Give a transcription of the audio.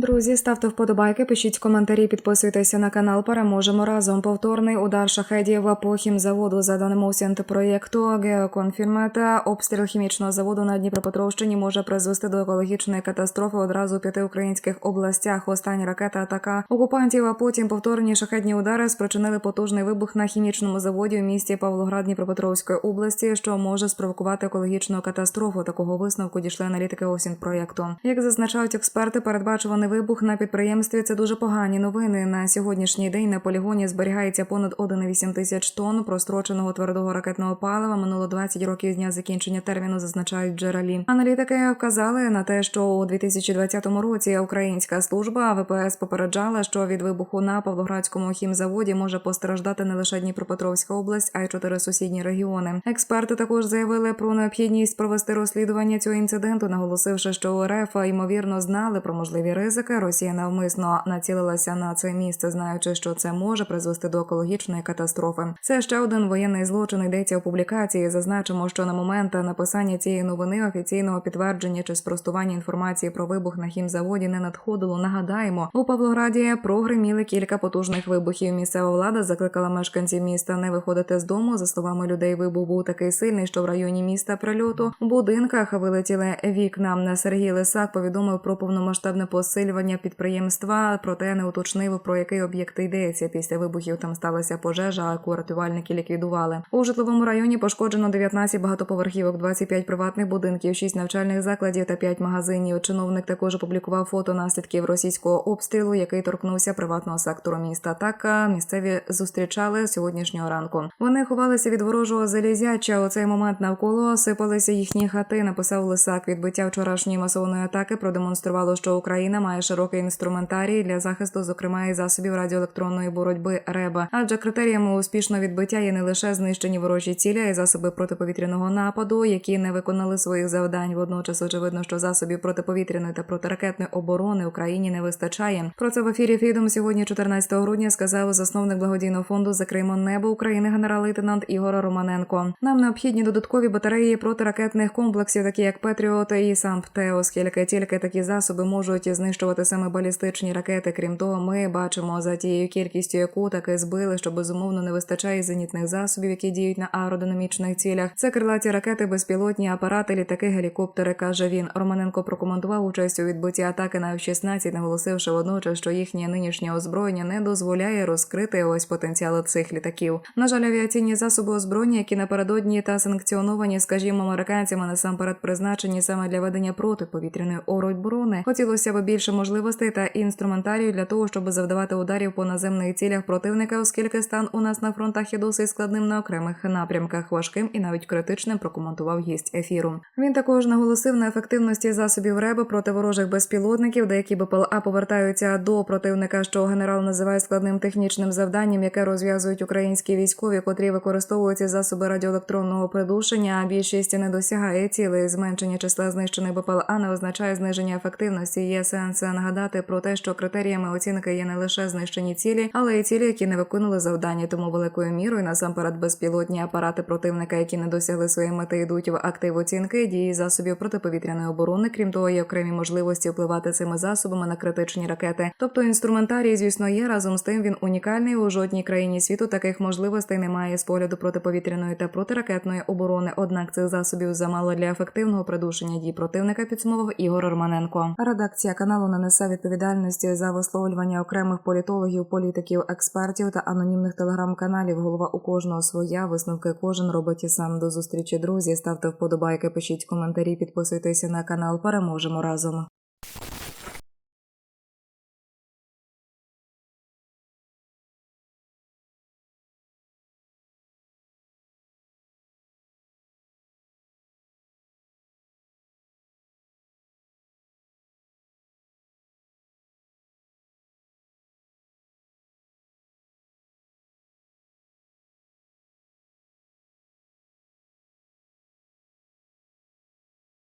Друзі, ставте вподобайки, пишіть коментарі, підписуйтеся на канал. Переможемо разом. Повторний удар шахедів по хімзаводу за даними УСІНТ проєкту Геоконфірмета. Обстріл хімічного заводу на Дніпропетровщині може призвести до екологічної катастрофи одразу у п'яти українських областях. Остання ракета атака окупантів, а потім повторні шахедні удари спричинили потужний вибух на хімічному заводі у місті Павлоград Дніпропетровської області, що може спровокувати екологічну катастрофу. Такого висновку дійшли аналітики ОСІН проєкту. Як зазначають експерти, передбачуваний вибух на підприємстві це дуже погані новини. На сьогоднішній день на полігоні зберігається понад 1,8 тисяч тонн простроченого твердого ракетного палива. Минуло 20 років з дня закінчення терміну, зазначають джерелі. Аналітики вказали на те, що у 2020 році українська служба ВПС попереджала, що від вибуху на Павлоградському хімзаводі може постраждати не лише Дніпропетровська область, а й чотири сусідні регіони. Експерти також заявили про необхідність провести розслідування цього інциденту, наголосивши, що РФ ймовірно знали про можливі ризики. Росія навмисно націлилася на це місце, знаючи, що це може призвести до екологічної катастрофи. Це ще один воєнний злочин йдеться у публікації. Зазначимо, що на момент написання цієї новини офіційного підтвердження чи спростування інформації про вибух на хімзаводі не надходило. Нагадаємо, у Павлограді прогриміли кілька потужних вибухів. Місцева влада закликала мешканців міста не виходити з дому. За словами людей, вибух був такий сильний, що в районі міста прильоту в будинках вилетіли вікна. Сергій Лисак повідомив про повномасштабне посилювання підприємства, проте не уточнив про який об'єкт йдеться. Після вибухів там сталася пожежа, а рятувальники ліквідували. У житловому районі пошкоджено 19 багатоповерхівок, 25 приватних будинків, 6 навчальних закладів та 5 магазинів. Чиновник також опублікував фото наслідків російського обстрілу, який торкнувся приватного сектору міста. Так місцеві зустрічали сьогоднішнього ранку. Вони ховалися від ворожого залізяча. У цей момент навколо сипалися їхні хати. Написав Лисак. Відбиття вчорашньої масованої атаки продемонструвало, що Україна має широкий інструментарій для захисту, зокрема і засобів радіоелектронної боротьби РЕБА. Адже критеріями успішного відбиття є не лише знищені ворожі цілі, а й засоби протиповітряного нападу, які не виконали своїх завдань. Водночас очевидно, що засобів протиповітряної та протиракетної оборони Україні не вистачає. Про це в ефірі Фідом сьогодні, 14 грудня, сказав засновник благодійного фонду «Закриємо небо України генерал-лейтенант Ігор Романенко. Нам необхідні додаткові батареї протиракетних комплексів, такі як Петріот і САМПТЕ, оскільки тільки такі засоби можуть знищувати саме балістичні ракети. Крім того, ми бачимо за тією кількістю, яку таки збили, що безумовно не вистачає зенітних засобів, які діють на аеродинамічних цілях. Це крилаті ракети, безпілотні апарати, літаки, гелікоптери. каже він. Романенко прокоментував участь у відбутті атаки на F-16, наголосивши водночас, що їхнє нинішнє озброєння не дозволяє розкрити ось потенціал цих літаків. На жаль, авіаційні засоби озброєння, які напередодні та санкціоновані, скажімо, американцями насамперед призначені саме для ведення протиповітряної оборони. Хотілося б більше можливостей та інструментарію для того, щоб завдавати ударів по наземних цілях противника, оскільки стан у нас на фронтах є досить складним на окремих напрямках, важким і навіть критичним. Прокоментував гість ефіру. Він також наголосив на ефективності засобів РЕБ проти ворожих безпілотників, деякі БПЛА повертаються до противника, що генерал називає складним технічним завданням, яке розв'язують українські військові, котрі використовують засоби радіоелектронного придушення. А більшість не досягає цілей. Зменшення числа знищених БПЛА не означає зниження ефективності. Є сенс нагадати про те, що критеріями оцінки є не лише знищені цілі, але й цілі, які не виконали завдання. Тому великою мірою насамперед безпілотні апарати противника, які не досягли своєї мети, йдуть в актив оцінки дії засобів протиповітряної оборони. Крім того, є окремі можливості впливати цими засобами на критичні ракети. Тобто інструментарій, звісно, є разом з тим. Він унікальний у жодній країні світу. Таких можливостей немає з погляду протиповітряної та протиракетної оборони. Однак цих засобів замало для ефективного придушення дій противника. Підсумовував Ігор Романенко. Редакція каналу не несе відповідальності за висловлювання окремих політологів, політиків, експертів та анонімних телеграм-каналів. Голова у кожного своя висновки кожен робить і сам до зустрічі. Друзі ставте вподобайки, пишіть коментарі, підписуйтеся на канал. Переможемо разом.